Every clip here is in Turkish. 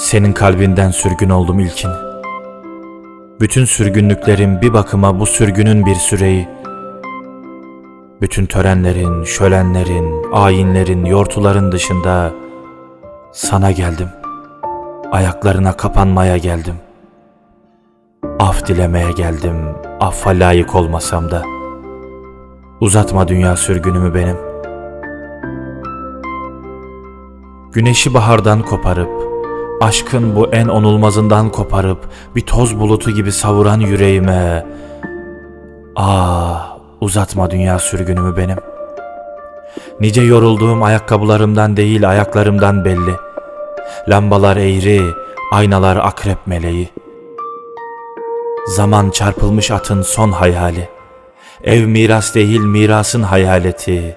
Senin kalbinden sürgün oldum ilkin. Bütün sürgünlüklerim bir bakıma bu sürgünün bir süreyi. Bütün törenlerin, şölenlerin, ayinlerin, yortuların dışında sana geldim. Ayaklarına kapanmaya geldim. Af dilemeye geldim. Affa layık olmasam da. Uzatma dünya sürgünümü benim. Güneşi bahardan koparıp, aşkın bu en onulmazından koparıp, bir toz bulutu gibi savuran yüreğime, ah uzatma dünya sürgünümü benim. Nice yorulduğum ayakkabılarımdan değil ayaklarımdan belli. Lambalar eğri, aynalar akrep meleği. Zaman çarpılmış atın son hayali. Ev miras değil mirasın hayaleti.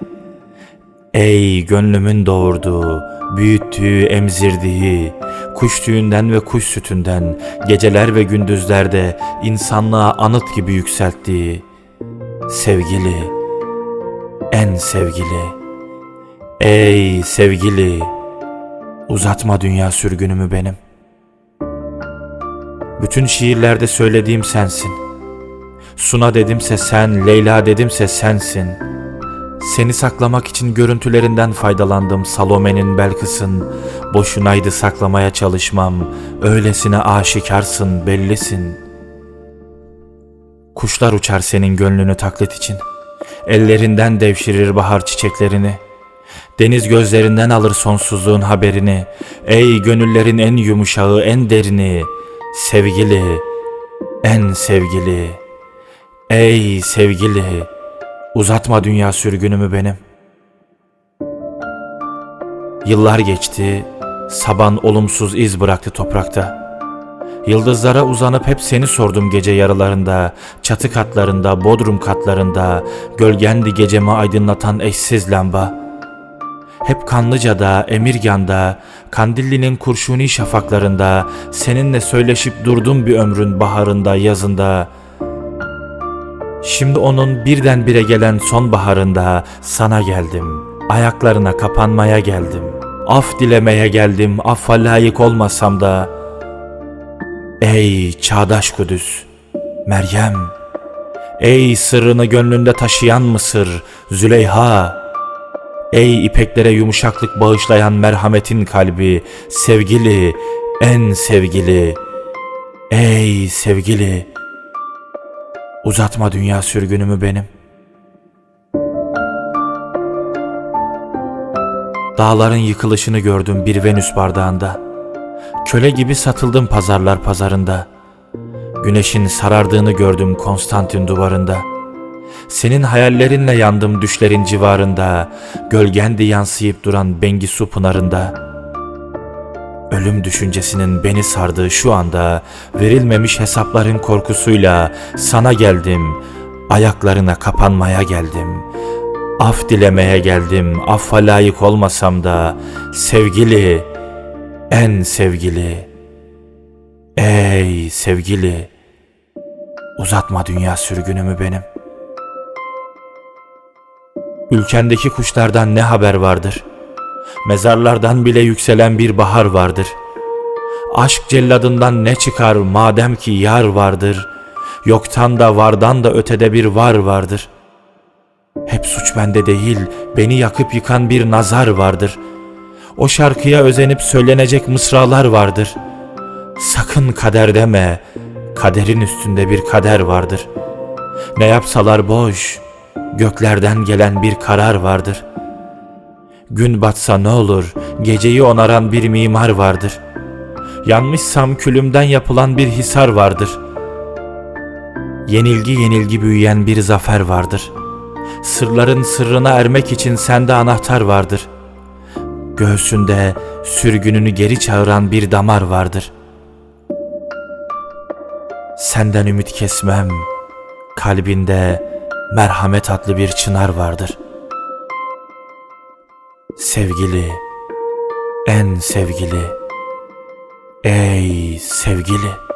Ey gönlümün doğurduğu, büyüttüğü, emzirdiği, kuş tüyünden ve kuş sütünden, geceler ve gündüzlerde insanlığa anıt gibi yükselttiği, sevgili, en sevgili, ey sevgili, uzatma dünya sürgünümü benim. Bütün şiirlerde söylediğim sensin. Suna dedimse sen, Leyla dedimse sensin. Seni saklamak için görüntülerinden faydalandım Salome'nin Belkıs'ın. Boşunaydı saklamaya çalışmam. Öylesine aşikarsın, bellisin. Kuşlar uçar senin gönlünü taklit için. Ellerinden devşirir bahar çiçeklerini. Deniz gözlerinden alır sonsuzluğun haberini. Ey gönüllerin en yumuşağı, en derini. Sevgili, en sevgili. Ey sevgili, uzatma dünya sürgünümü benim. Yıllar geçti, saban olumsuz iz bıraktı toprakta. Yıldızlara uzanıp hep seni sordum gece yarılarında, çatı katlarında, bodrum katlarında, gölgendi gecemi aydınlatan eşsiz lamba. Hep Kanlıca'da, Emirgan'da, Kandilli'nin kurşuni şafaklarında, seninle söyleşip durdum bir ömrün baharında, yazında. Şimdi onun birdenbire gelen sonbaharında sana geldim. Ayaklarına kapanmaya geldim. Af dilemeye geldim, affa layık olmasam da. Ey çağdaş Kudüs, Meryem, ey sırrını gönlünde taşıyan Mısır, Züleyha, Ey ipeklere yumuşaklık bağışlayan merhametin kalbi, sevgili, en sevgili. Ey sevgili, uzatma dünya sürgünümü benim. Dağların yıkılışını gördüm bir Venüs bardağında. Köle gibi satıldım pazarlar pazarında. Güneşin sarardığını gördüm Konstantin duvarında.'' Senin hayallerinle yandım düşlerin civarında, gölgendi yansıyıp duran Bengisu pınarında. Ölüm düşüncesinin beni sardığı şu anda, verilmemiş hesapların korkusuyla sana geldim, ayaklarına kapanmaya geldim. Af dilemeye geldim, affa layık olmasam da, sevgili, en sevgili, ey sevgili, uzatma dünya sürgünümü benim.'' Ülkendeki kuşlardan ne haber vardır? Mezarlardan bile yükselen bir bahar vardır. Aşk celladından ne çıkar madem ki yar vardır. Yoktan da vardan da ötede bir var vardır. Hep suç bende değil, beni yakıp yıkan bir nazar vardır. O şarkıya özenip söylenecek mısralar vardır. Sakın kader deme, kaderin üstünde bir kader vardır. Ne yapsalar boş, Göklerden gelen bir karar vardır. Gün batsa ne olur, geceyi onaran bir mimar vardır. Yanmışsam külümden yapılan bir hisar vardır. Yenilgi yenilgi büyüyen bir zafer vardır. Sırların sırrına ermek için sende anahtar vardır. Göğsünde sürgününü geri çağıran bir damar vardır. Senden ümit kesmem, kalbinde merhamet adlı bir çınar vardır. Sevgili, en sevgili, ey sevgili.